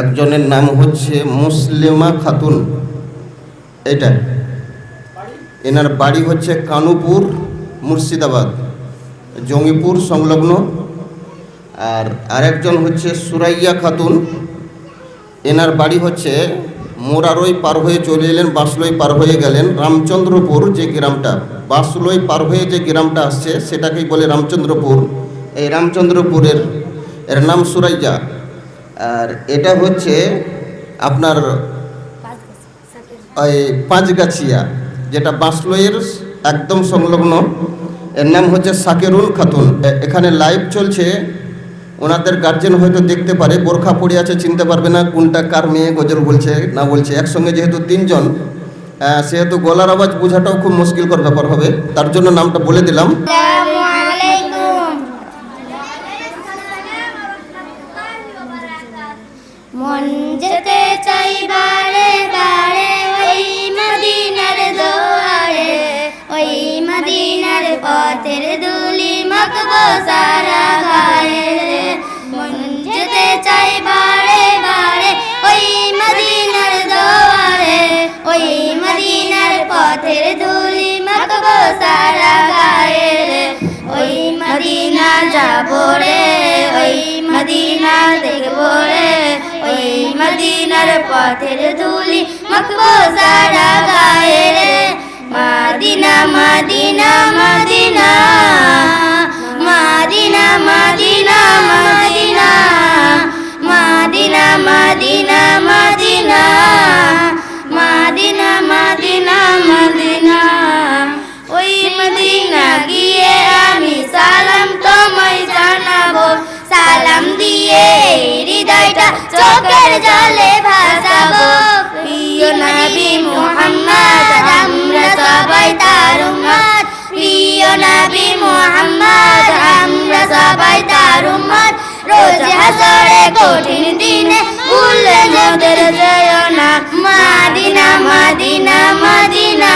একজনের নাম হচ্ছে মুসলিমা খাতুন। এটা এনার বাড়ি হচ্ছে কানুপুর, মুর্শিদাবাদ, জঙ্গিপুর সংলগ্ন। আর আরেকজন হচ্ছে সুরাইয়া খাতুন। এনার বাড়ি হচ্ছে মোরারই পার হয়ে চলে এলেন বাসলই পার হয়ে গেলেন, রামচন্দ্রপুর যে গ্রামটা। বাসলই পার হয়ে যে গ্রামটা আসছে, সেটাকেই বলে রামচন্দ্রপুর। এই রামচন্দ্রপুরের, এর নাম সুরাইয়া। আর এটা হচ্ছে আপনার ওই পাঁচগাছিয়া, যেটা বাঁশলইয়ের একদম সংলগ্ন। এর নাম হচ্ছে সাকেরুল খাতুন। এখানে লাইভ চলছে। ওনাদের গার্জেন হয়তো দেখতে পারে, বোরখা পড়ে আছে, চিনতে পারবে না কোনটা কার মেয়ে গজল বলছে, না বলছে। একসঙ্গে যেহেতু তিনজন সেহেতু গলার আওয়াজ বোঝাটাও খুব মুশকিলকর ব্যাপার হবে। তার জন্য নামটা বলে দিলাম আসসালামু আলাইকুম মন যেতে চাই বারে বারে ওই মদিনার দুয়ারে, ওই মদিনার পথের দুলি মাখবো সারা গায়ে রে। মন যেতে চাই বারে বারে ওই মদিনার দুয়ারে, ওই মদিনার পথের ধুলি মাখবো সারা গায়ে ওই মদিনা যাব রে মদিনার পথের ধুলি মাখবো সারা গায়ে রে মাদিনা মাদিনা মাদিনা মাদিনা মাদিনা মাদিনা মাদিনা মাদিনা চোখের জলে ভাসাবো। প্রিয় নবী মুহাম্মদ, আমরা সবাই তার উম্মত। প্রিয় নবী মুহাম্মদ, আমরা সবাই তার উম্মত। রোজ হাসরে কঠিন দিনে ভুলে মোদের যেও না মাদিনা মাদিনা মাদিনা।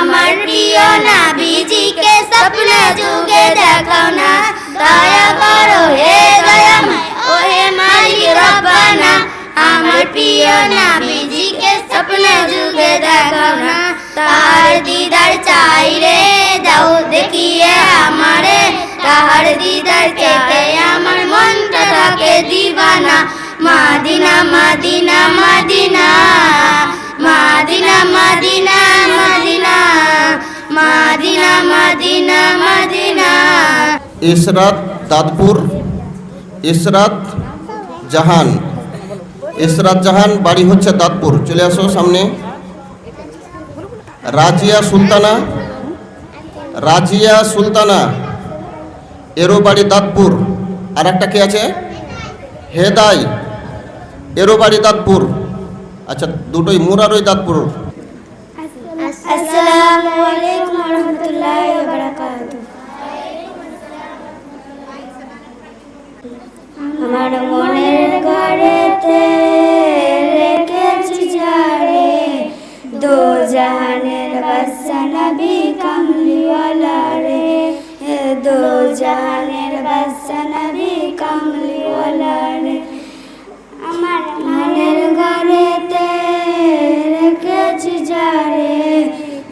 আমার প্রিয় নাবিজিকে স্বপ্নে যুগে দেখাও না দয়া করো হে দয়াময় ও হে মালিক রব্বানা আমার প্রিয় নাবিজিকে স্বপ্নে যুগে দেখাও না তার দিদার চাই রে দাও দেখিয়ে আমারে তাহার দিদার কেটে আমার মনটা থাকে দিবানা মাদিনা মাদিনা মাদিনা মাদিনা মাদিনা মাদিনা মাদিনা ইসরাত দাদপুর ইসরাত জাহান। ইসরাত জাহান, বাড়ি হচ্ছে দাঁতপুর। চলে আসো সামনে। রাজিয়া সুলতানা রাজিয়া সুলতানা। এরও বাড়ি দাঁতপুর। আর একটা কে আছে? হেদাই। এরও বাড়ি দাঁতপুর। আচ্ছা দুটোই মুরারই দাঁতপুর। আসসালামু আলাইকুম রাহমাতুল্লাহি আমার মনের ঘরেতে রেখেছি যারে দো জাহানের বাদশা নবী কামলিওয়ালা রে দো জাহানের বাদশা নবী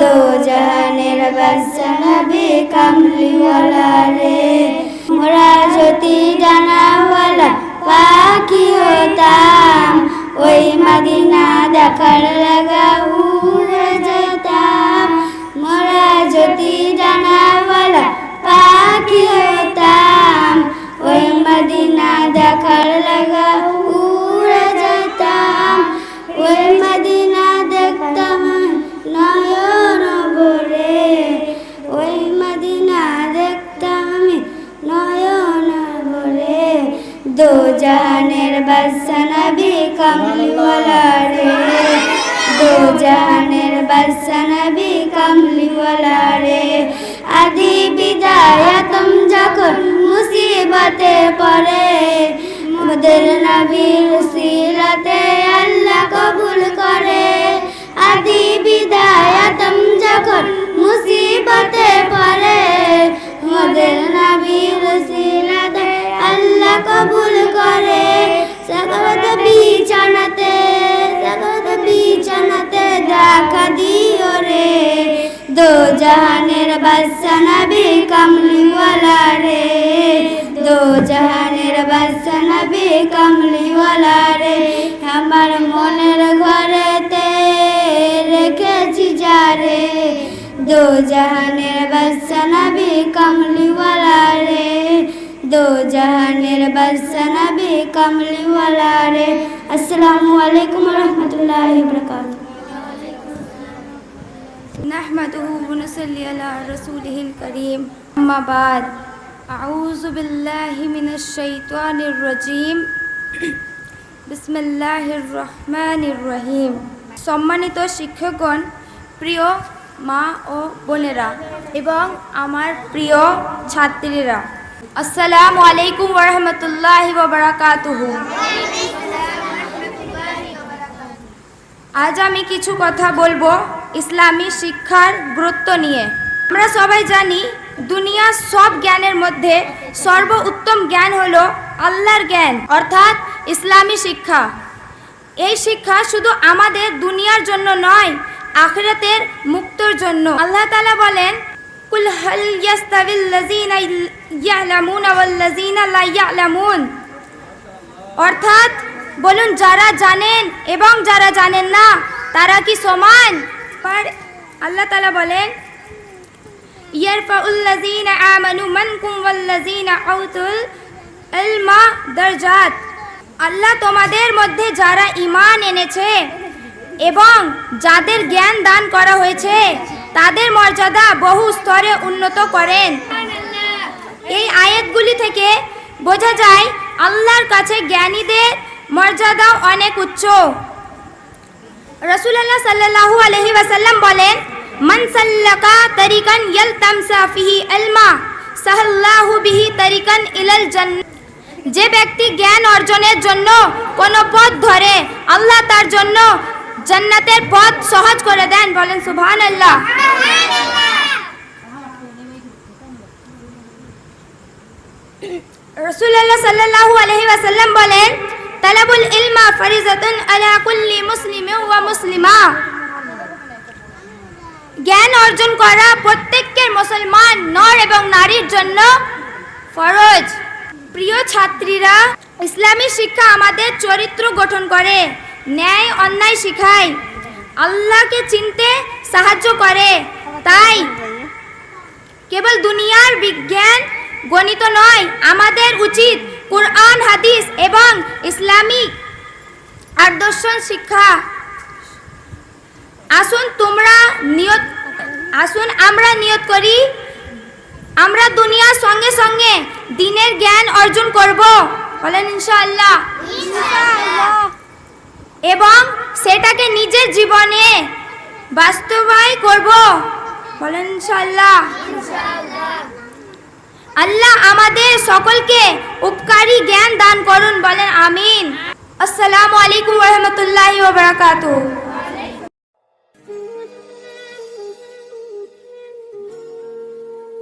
দো জাহানের বাদশা নবী কমলিওয়ালা রে। মোরা জ্যোতি জানাওয়ালা পাখি হতাম, ওই মদিনা দেখার লাগা উড়ে যেতাম। মোরা জ্যোতি জানাওয়ালা পাখি হতাম দেখার লাগা কামলিওয়ালা রে দো জাহানের বাদশা কামলিওয়ালা রে আদি বিদায়াতম যখন মুসিবতে পড়ে। মোদের নবীর সিরাতে আল্লাহ কবুল করে। আদি বিদায়াতম দো জাহানের বাদশা নবী কামলিওয়ালা রে দো জাহানের বাদশা নবী কামলিওয়ালা রে আমার মনের ঘরেতে রেখেছি যারে দো জাহানের বাদশা নবী কামলিওয়ালা রে দো জাহানের বাদশা নবী কামলিওয়ালা রে আসসালামু আলাইকুম রহমতুল্লাহি বরকাতুহু نحمده ونصلي على رسوله الكريم أما بعد أعوذ بالله من الشيطان الرجيم بسم الله الرحمن الرحيم সম্মানিত শিক্ষকগণ প্রিয় মা ও বোনেরা এবং আমার প্রিয় ছাত্রীরা আসসালামু আলাইকুম ওরহমতুল্লাহি ওবরাকাতুহু আজ আমি কিছু কথা বলবো ইসলামী শিক্ষার গুরুত্ব নিয়ে। আমরা সবাই জানি দুনিয়ার সব জ্ঞানের মধ্যে সর্ব উত্তম জ্ঞান হলো আল্লাহর জ্ঞান, অর্থাৎ ইসলামী শিক্ষা। এই শিক্ষা শুধু আমাদের দুনিয়ার জন্য নয়, আখরাতের মুক্তর জন্য। আল্লাহ তাআলা বলেন, কুল হাল ইয়াস্তাবিল অর্থাৎ, বলুন, যারা জানেন এবং যারা জানেন না, তারা কি সমান? पर আল্লাহ তালা বলেন ইয়ারফাউল্লাযীনা আমানু মানকুম ওয়াল্লাযীনা আউতুল ইলমা দারজাত। আল্লাহ তোমাদের মধ্যে যারা ঈমান এনেছে এবং যাদের জ্ঞান দান করা হয়েছে, তাদের মর্যাদা বহু স্তরে উন্নত করেন। এই আয়াতগুলি থেকে বোঝা যায়, আল্লাহর কাছে জ্ঞানীদের মর্যাদাও অনেক উচ্চ। রসুল্লাহ সাল্লাল্লাহু আলহি ওয়াসাল্লাম বলেন মান সাল্লাকা তরিকান ইয়ালতামসা ফিহি ইলমা সাহাল্লাহু বিহি তরিকান ইলাল জান্নাহ যে ব্যক্তি জ্ঞান অর্জনের জন্য কোনো পথ ধরে আল্লাহ তার জন্য জান্নাতের পথ সহজ করে দেন বলেন সুবহানাল্লাহ রসুল্লাহ সাল্লাল্লাহু আলাইহি ওয়াসাল্লাম বলেন তালাবুল ইলমা ফরিজাতুন আলা কুল্লি মুসলিমিন ওয়া মুসলিমা জ্ঞান অর্জন করা প্রত্যেকের মুসলমান, নর এবং নারীর জন্য ফরজ। প্রিয় ছাত্রীরা, ইসলামী শিক্ষা আমাদের চরিত্র গঠন করে, ন্যায় অন্যায় শেখায়। আল্লাহকে চিনতে সাহায্য করে। তাই কেবল দুনিয়ার বিজ্ঞান গণিত নয়, আমাদের উচিত কোরআন, হাদিস এবং ইসলামিক আদর্শ শিক্ষা। আসুন তোমরা নিয়ত, আসুন আমরা নিয়ত করি, আমরা দুনিয়ার সঙ্গে সঙ্গে দিনের জ্ঞান অর্জন করব। বলেন ইনশাআল্লাহ। এবং সেটাকে নিজের জীবনে বাস্তবায় করব। বলেন ইনশাআল্লাহ। আল্লাহ আমাদের সকলকে উপকারী জ্ঞান দান করুন বলেন আমিন। আসসালামু আলাইকুম রহমতুল্লাহ ওয়া বারাকাতুহু।